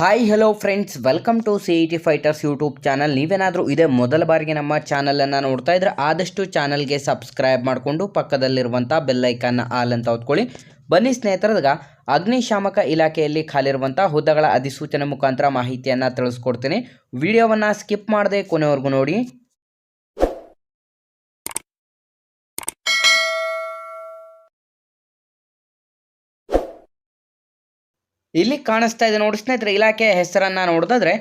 Hi hello friends welcome to C E T fighters YouTube channel ನೀವೇನಾದರೂ ಇದೇ ಮೊದಲ ಬಾರಿಗೆ ನಮ್ಮ ಚಾನಲನ್ನು ನೋಡ್ತಾ ಇದ್ರೆ ಆದಷ್ಟು ಚಾನಲ್ಗೆ ಸಬ್ಸ್ಕ್ರೈಬ್ ಮಾಡಿಕೊಂಡು ಪಕ್ಕದಲ್ಲಿರುವಂಥ ಬೆಲ್ಲೈಕನ್ನ ಆಲ್ ಅಂತ ಹೊತ್ಕೊಳ್ಳಿ. ಬನ್ನಿ ಸ್ನೇಹಿತರದಾಗ ಅಗ್ನಿಶಾಮಕ ಇಲಾಖೆಯಲ್ಲಿ ಖಾಲಿರುವಂಥ ಹುದ್ದೆಗಳ ಅಧಿಸೂಚನೆ ಮುಖಾಂತರ ಮಾಹಿತಿಯನ್ನು ತಿಳಿಸ್ಕೊಡ್ತೀನಿ. ವಿಡಿಯೋವನ್ನು ಸ್ಕಿಪ್ ಮಾಡದೆ ಕೊನೆವರೆಗೂ ನೋಡಿ. ಇಲ್ಲಿ ಕಾಣಿಸ್ತಾ ಇದೆ ನೋಡಿ ಸ್ನೇಹಿತರೆ ಇಲಾಖೆಯ ಹೆಸರನ್ನು ನೋಡಿದ್ರೆ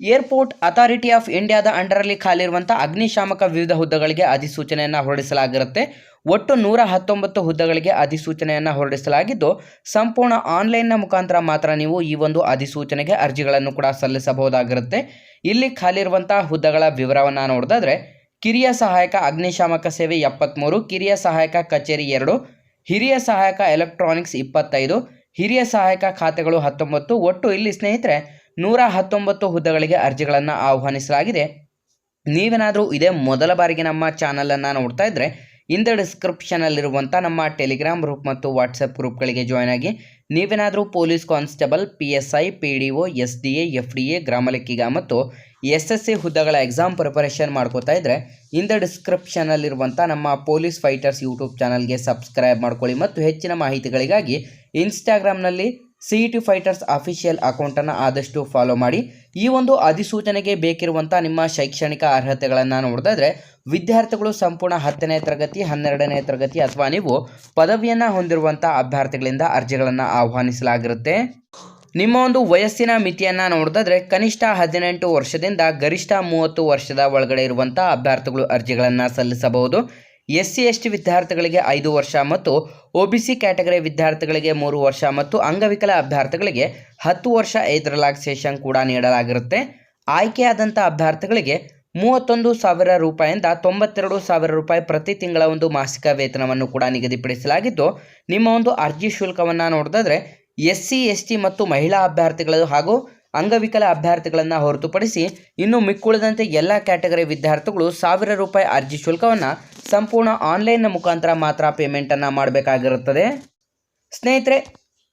ಏರ್ಪೋರ್ಟ್ ಅಥಾರಿಟಿ ಆಫ್ ಇಂಡಿಯಾದ ಅಂಡರಲ್ಲಿ ಖಾಲಿರುವಂಥ ಅಗ್ನಿಶಾಮಕ ವಿವಿಧ ಹುದ್ದೆಗಳಿಗೆ ಅಧಿಸೂಚನೆಯನ್ನು ಹೊರಡಿಸಲಾಗಿರುತ್ತೆ. ಒಟ್ಟು ನೂರ ಹತ್ತೊಂಬತ್ತು ಹುದ್ದೆಗಳಿಗೆ ಅಧಿಸೂಚನೆಯನ್ನು ಹೊರಡಿಸಲಾಗಿದ್ದು, ಸಂಪೂರ್ಣ ಆನ್ಲೈನ್ನ ಮುಖಾಂತರ ಮಾತ್ರ ನೀವು ಈ ಒಂದು ಅಧಿಸೂಚನೆಗೆ ಅರ್ಜಿಗಳನ್ನು ಕೂಡ ಸಲ್ಲಿಸಬಹುದಾಗಿರುತ್ತೆ. ಇಲ್ಲಿ ಖಾಲಿರುವಂಥ ಹುದ್ದೆಗಳ ವಿವರವನ್ನು ನೋಡಿದ್ರೆ ಕಿರಿಯ ಸಹಾಯಕ ಅಗ್ನಿಶಾಮಕ ಸೇವೆ ಎಪ್ಪತ್ತ್ಮೂರು ಕಿರಿಯ ಸಹಾಯಕ ಕಚೇರಿ ಎರಡು, ಹಿರಿಯ ಸಹಾಯಕ ಎಲೆಕ್ಟ್ರಾನಿಕ್ಸ್ ಇಪ್ಪತ್ತೈದು ಹಿರಿಯ ಸಹಾಯಕ ಖಾತೆಗಳು ಹತ್ತೊಂಬತ್ತು. ಒಟ್ಟು ಇಲ್ಲಿ ಸ್ನೇಹಿತರೆ, ನೂರ ಹತ್ತೊಂಬತ್ತು ಹುದ್ದೆಗಳಿಗೆ ಅರ್ಜಿಗಳನ್ನು ಆಹ್ವಾನಿಸಲಾಗಿದೆ. ನೀವೇನಾದರೂ ಇದೇ ಮೊದಲ ಬಾರಿಗೆ ನಮ್ಮ ಚಾನಲನ್ನು ನೋಡ್ತಾ ಇದ್ದರೆ ಇಂದ ಡಿಸ್ಕ್ರಿಪ್ಷನಲ್ಲಿರುವಂಥ ನಮ್ಮ ಟೆಲಿಗ್ರಾಮ್ ಗ್ರೂಪ್ ಮತ್ತು ವಾಟ್ಸಪ್ ಗ್ರೂಪ್ಗಳಿಗೆ ಜಾಯ್ನ್ ಆಗಿ ನೀವೇನಾದರೂ police constable P S I P D O S D A F D A ಗ್ರಾಮ ಲೆಕ್ಕಿಗ ಮತ್ತು ಎಸ್ ಎಸ್ ಸಿ ಹುದ್ದೆಗಳ ಎಕ್ಸಾಮ್ ಪ್ರಿಪರೇಷನ್ ಮಾಡ್ಕೋತಾ ಇದ್ದರೆ ಇಂದ ಡಿಸ್ಕ್ರಿಪ್ಷನಲ್ಲಿರುವಂಥ ನಮ್ಮ ಪೊಲೀಸ್ ಫೈಟರ್ಸ್ ಯೂಟ್ಯೂಬ್ ಚಾನಲ್ಗೆ ಸಬ್ಸ್ಕ್ರೈಬ್ ಮಾಡ್ಕೊಳ್ಳಿ ಮತ್ತು ಹೆಚ್ಚಿನ ಮಾಹಿತಿಗಳಿಗಾಗಿ ಇನ್ಸ್ಟಾಗ್ರಾಮ್ನಲ್ಲಿ ಸಿ ಟಿ ಫೈಟರ್ಸ್ ಅಫಿಷಿಯಲ್ ಅಕೌಂಟನ್ನು ಆದಷ್ಟು ಫಾಲೋ ಮಾಡಿ. ಈ ಒಂದು ಅಧಿಸೂಚನೆಗೆ ಬೇಕಿರುವಂಥ ನಿಮ್ಮ ಶೈಕ್ಷಣಿಕ ಅರ್ಹತೆಗಳನ್ನು ನೋಡಿದ್ರೆ ವಿದ್ಯಾರ್ಥಿಗಳು ಸಂಪೂರ್ಣ ಹತ್ತನೇ ತರಗತಿ, ಹನ್ನೆರಡನೇ ತರಗತಿ ಅಥವಾ ನೀವು ಪದವಿಯನ್ನು ಹೊಂದಿರುವಂಥ ಅಭ್ಯರ್ಥಿಗಳಿಂದ ಅರ್ಜಿಗಳನ್ನು ಆಹ್ವಾನಿಸಲಾಗಿರುತ್ತೆ. ನಿಮ್ಮ ಒಂದು ವಯಸ್ಸಿನ ಮಿತಿಯನ್ನು ನೋಡಿದ್ರೆ ಕನಿಷ್ಠ ಹದಿನೆಂಟು ವರ್ಷದಿಂದ ಗರಿಷ್ಠ ಮೂವತ್ತು ವರ್ಷದ ಒಳಗಡೆ ಇರುವಂಥ ಅಭ್ಯರ್ಥಿಗಳು ಅರ್ಜಿಗಳನ್ನು ಸಲ್ಲಿಸಬಹುದು. ಎಸ್ ಸಿ ಎಸ್ ಟಿ ವಿದ್ಯಾರ್ಥಿಗಳಿಗೆ ಐದು ವರ್ಷ ಮತ್ತು ಒ ಬಿ ಸಿ ಕ್ಯಾಟಗರಿ ವಿದ್ಯಾರ್ಥಿಗಳಿಗೆ ಮೂರು ವರ್ಷ ಮತ್ತು ಅಂಗವಿಕಲ ಅಭ್ಯರ್ಥಿಗಳಿಗೆ ಹತ್ತು ವರ್ಷ ಐದು ಕೂಡ ನೀಡಲಾಗಿರುತ್ತೆ. ಆಯ್ಕೆಯಾದಂಥ ಅಭ್ಯರ್ಥಿಗಳಿಗೆ ಮೂವತ್ತೊಂದು ಸಾವಿರ ರೂಪಾಯಿಂದ ತೊಂಬತ್ತೆರಡು ಸಾವಿರ ರೂಪಾಯಿ ಪ್ರತಿ ತಿಂಗಳ ಒಂದು ಮಾಸಿಕ ವೇತನವನ್ನು ಕೂಡ ನಿಗದಿಪಡಿಸಲಾಗಿದ್ದು, ನಿಮ್ಮ ಒಂದು ಅರ್ಜಿ ಶುಲ್ಕವನ್ನು ನೋಡಿದ್ರೆ ಎಸ್ ಸಿ ಎಸ್ ಟಿ ಮತ್ತು ಮಹಿಳಾ ಅಭ್ಯರ್ಥಿಗಳು ಹಾಗೂ ಅಂಗವಿಕಲ ಅಭ್ಯರ್ಥಿಗಳನ್ನು ಹೊರತುಪಡಿಸಿ ಇನ್ನು ಮಿಕ್ಕುಳಿದಂತೆ ಎಲ್ಲ ಕ್ಯಾಟಗರಿ ವಿದ್ಯಾರ್ಥಿಗಳು ಸಾವಿರ ರೂಪಾಯಿ ಅರ್ಜಿ ಶುಲ್ಕವನ್ನು ಸಂಪೂರ್ಣ ಆನ್ಲೈನ್ನ ಮುಖಾಂತರ ಮಾತ್ರ ಪೇಮೆಂಟನ್ನು ಮಾಡಬೇಕಾಗಿರುತ್ತದೆ. ಸ್ನೇಹಿತರೆ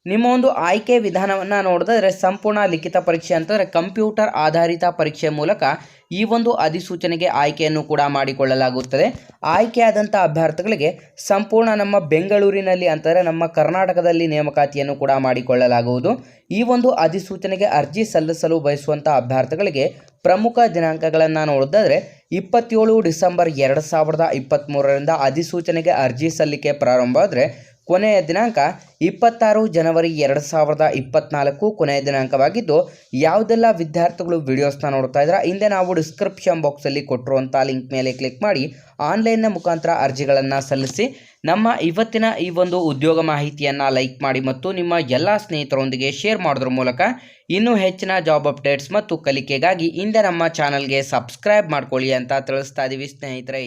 ನಿಮ್ಮ ಒಂದು ಆಯ್ಕೆ ವಿಧಾನವನ್ನು ನೋಡಿದ್ರೆ ಸಂಪೂರ್ಣ ಲಿಖಿತ ಪರೀಕ್ಷೆ ಅಂತಂದರೆ ಕಂಪ್ಯೂಟರ್ ಆಧಾರಿತ ಪರೀಕ್ಷೆ ಮೂಲಕ ಈ ಒಂದು ಅಧಿಸೂಚನೆಗೆ ಆಯ್ಕೆಯನ್ನು ಕೂಡ ಮಾಡಿಕೊಳ್ಳಲಾಗುತ್ತದೆ. ಆಯ್ಕೆಯಾದಂಥ ಅಭ್ಯರ್ಥಿಗಳಿಗೆ ಸಂಪೂರ್ಣ ನಮ್ಮ ಬೆಂಗಳೂರಿನಲ್ಲಿ ಅಂತಂದರೆ ನಮ್ಮ ಕರ್ನಾಟಕದಲ್ಲಿ ನೇಮಕಾತಿಯನ್ನು ಕೂಡ ಮಾಡಿಕೊಳ್ಳಲಾಗುವುದು. ಈ ಒಂದು ಅಧಿಸೂಚನೆಗೆ ಅರ್ಜಿ ಸಲ್ಲಿಸಲು ಬಯಸುವಂಥ ಅಭ್ಯರ್ಥಿಗಳಿಗೆ ಪ್ರಮುಖ ದಿನಾಂಕಗಳನ್ನು ನೋಡೋದಾದರೆ ಇಪ್ಪತ್ತೇಳು ಡಿಸೆಂಬರ್ ಎರಡು ಸಾವಿರದ ಇಪ್ಪತ್ತ್ಮೂರರಿಂದ ಅಧಿಸೂಚನೆಗೆ ಅರ್ಜಿ ಸಲ್ಲಿಕೆ ಪ್ರಾರಂಭ ಆದರೆ ಕೊನೆಯ ದಿನಾಂಕ ಇಪ್ಪತ್ತಾರು ಜನವರಿ ಎರಡು ಸಾವಿರದ ಇಪ್ಪತ್ತ್ನಾಲ್ಕು ಕೊನೆಯ ದಿನಾಂಕವಾಗಿದ್ದು, ಯಾವುದೆಲ್ಲ ವಿದ್ಯಾರ್ಥಿಗಳು ವಿಡಿಯೋಸ್ನ ನೋಡ್ತಾ ಇದ್ದಾರೆ, ಹಿಂದೆ ನಾವು ಡಿಸ್ಕ್ರಿಪ್ಷನ್ ಬಾಕ್ಸಲ್ಲಿ ಕೊಟ್ಟಿರುವಂಥ ಲಿಂಕ್ ಮೇಲೆ ಕ್ಲಿಕ್ ಮಾಡಿ, ಆನ್ಲೈನ್ನ ಮುಖಾಂತರ ಅರ್ಜಿಗಳನ್ನು ಸಲ್ಲಿಸಿ, ನಮ್ಮ ಇವತ್ತಿನ ಈ ಒಂದು ಉದ್ಯೋಗ ಮಾಹಿತಿಯನ್ನು ಲೈಕ್ ಮಾಡಿ ಮತ್ತು ನಿಮ್ಮ ಎಲ್ಲ ಸ್ನೇಹಿತರೊಂದಿಗೆ ಶೇರ್ ಮಾಡೋದ್ರ ಮೂಲಕ ಇನ್ನೂ ಹೆಚ್ಚಿನ ಜಾಬ್ ಅಪ್ಡೇಟ್ಸ್ ಮತ್ತು ಕಲಿಕೆಗಾಗಿ ಹಿಂದೆ ನಮ್ಮ ಚಾನಲ್ಗೆ ಸಬ್ಸ್ಕ್ರೈಬ್ ಮಾಡ್ಕೊಳ್ಳಿ ಅಂತ ತಿಳಿಸ್ತಾ ಇದ್ದೀವಿ ಸ್ನೇಹಿತರೆ.